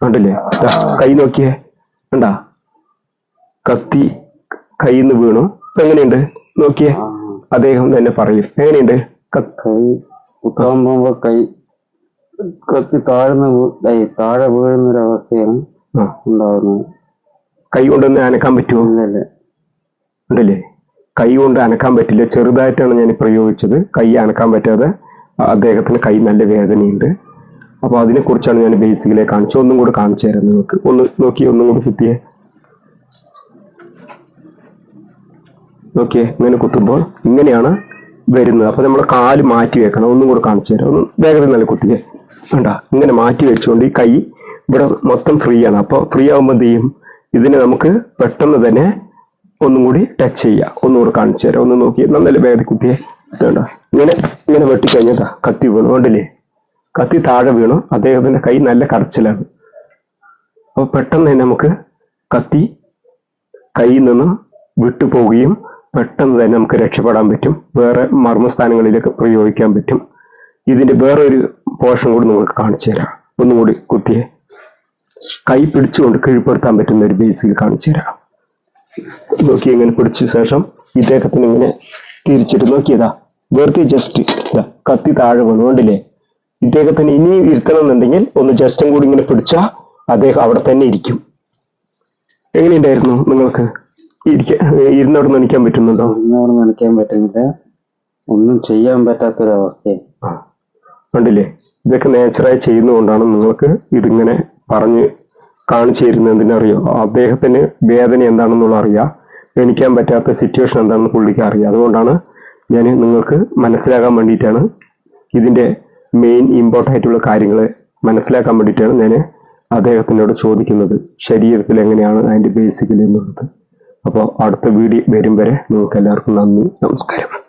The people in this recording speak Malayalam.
ഉണ്ടല്ലേ ദാ, കൈ നോക്കിയേ. കണ്ടാ? കത്തി കയ്യിൽ നിന്ന് വീണു. ഇപ്പൊ എങ്ങനെയുണ്ട്? നോക്കിയേ. അദ്ദേഹം തന്നെ പറയും. എങ്ങനെയുണ്ട്? കൈ കുത്താൻ പോകുമ്പോ കൈ കത്തി താഴ്ന്ന് താഴെ വീഴുന്ന ഒരു അവസ്ഥയാണ് ഉണ്ടാവുന്നത്. കൈ കൊണ്ടൊന്ന് അനക്കാൻ പറ്റുമോ? ഉണ്ടല്ലേ കൈ കൊണ്ട് അനക്കാൻ പറ്റില്ല. ചെറുതായിട്ടാണ് ഞാൻ പ്രയോഗിച്ചത്. കൈ അനക്കാൻ പറ്റാതെ അദ്ദേഹത്തിന് കൈ നല്ല വേദനയുണ്ട്. അപ്പൊ അതിനെ കുറിച്ചാണ് ഞാൻ ബേസിക്കലി കാണിച്ചത് ഒന്നും കൂടെ കാണിച്ചു തരാം നിങ്ങൾക്ക്. ഒന്ന് നോക്കി ഒന്നും കൂടെ കിട്ടിയേ. നോക്കിയേ ഇങ്ങനെ കുത്തുമ്പോൾ ഇങ്ങനെയാണ് വരുന്നത്. അപ്പൊ നമ്മൾ കാൽ മാറ്റി വെക്കണം. ഒന്നും കൂടെ കാണിച്ചു തരാം. ഒന്ന് വേഗത്തിൽ നല്ല കുത്തിയേ. വേണ്ട ഇങ്ങനെ മാറ്റി വെച്ചുകൊണ്ട് ഈ കൈ ഇവിടെ മൊത്തം ഫ്രീ ആണ്. അപ്പോൾ ഫ്രീ ആകുമ്പോൾ എന്ത് ചെയ്യും? ഇതിനെ നമുക്ക് പെട്ടെന്ന് തന്നെ ഒന്നും കൂടി ടച്ച് ചെയ്യാം. ഒന്നും കൂടെ കാണിച്ചു തരാം. ഒന്ന് നോക്കി നന്നല്ലേ വേഗത്തിൽ കുത്തിയേ. വേണ്ട ഇങ്ങനെ ഇങ്ങനെ വെട്ടിക്കഴിഞ്ഞതാ കത്തി വീണു. കണ്ടില്ലേ? കത്തി താഴെ വീണു. അദ്ദേഹത്തിന്റെ കൈ നല്ല കടച്ചിലാണ് അപ്പൊ പെട്ടെന്ന് തന്നെ നമുക്ക് കത്തി കയ്യിൽ നിന്ന് വിട്ടുപോവുകയും പെട്ടെന്ന് തന്നെ നമുക്ക് രക്ഷപ്പെടാൻ പറ്റും. വേറെ മർമ്മസ്ഥാനങ്ങളിലേക്ക് പ്രയോഗിക്കാൻ പറ്റും. ഇതിന്റെ വേറെ ഒരു പോർഷൻ കൂടി നിങ്ങൾക്ക് കാണിച്ചു തരാം. ഒന്നുകൂടി കുത്തിയെ. കൈ പിടിച്ചുകൊണ്ട് കീഴ്പ്പെടുത്താൻ പറ്റുന്ന ഒരു ബേസിൽ കാണിച്ചു തരാം. നോക്കി ഇങ്ങനെ പിടിച്ച ശേഷം ഇദ്ദേഹത്തിന് ഇങ്ങനെ തിരിച്ചിട്ട് നോക്കിയതാ. വെറുതെ ജസ്റ്റ് കത്തി താഴെ വീണു. കണ്ടില്ലേ? ഇദ്ദേഹത്തിന് ഇനി ഇരുത്തണം എന്നുണ്ടെങ്കിൽ ഒന്ന് ജസ്റ്റും കൂടി ഇങ്ങനെ പിടിച്ചാൽ അദ്ദേഹം അവിടെ തന്നെ ഇരിക്കും. എങ്ങനെയുണ്ടായിരുന്നു നിങ്ങൾക്ക്? ഇരുന്നവിടെ നനയ്ക്കാൻ പറ്റുന്നുണ്ടോ? ഇന്നവിടെ നനയ്ക്കാൻ പറ്റുന്നില്ല. ഒന്നും ചെയ്യാൻ പറ്റാത്തൊരവസ്ഥ ഉണ്ടല്ലേ കണ്ടില്ലേ? ഇതൊക്കെ നേച്ചറായി ചെയ്യുന്നതുകൊണ്ടാണ് നിങ്ങൾക്ക് ഇതിങ്ങനെ പറഞ്ഞ് കാണിച്ചു തരുന്നത് എന്തിനറിയോ? അദ്ദേഹത്തിന് വേദന എന്താണെന്നുള്ള അറിയാം. എണിക്കാൻ പറ്റാത്ത സിറ്റുവേഷൻ എന്താണെന്ന് പുള്ളിക്ക് അറിയാം. അതുകൊണ്ടാണ് ഞാൻ നിങ്ങൾക്ക് മനസ്സിലാകാൻ വേണ്ടിയിട്ടാണ് ഇതിന്റെ മെയിൻ ഇമ്പോർട്ടന്റ് ആയിട്ടുള്ള കാര്യങ്ങൾ മനസ്സിലാക്കാൻ വേണ്ടിയിട്ടാണ് ഞാൻ അദ്ദേഹത്തിനോട് ചോദിക്കുന്നത്. ശരീരത്തിൽ എങ്ങനെയാണ് അതിന്റെ ബേസിക്കലി എന്നുള്ളത്. അപ്പോൾ അടുത്ത വീഡിയോ വരും വരെ. നിങ്ങൾക്ക് എല്ലാവർക്കും നന്ദി. നമസ്കാരം.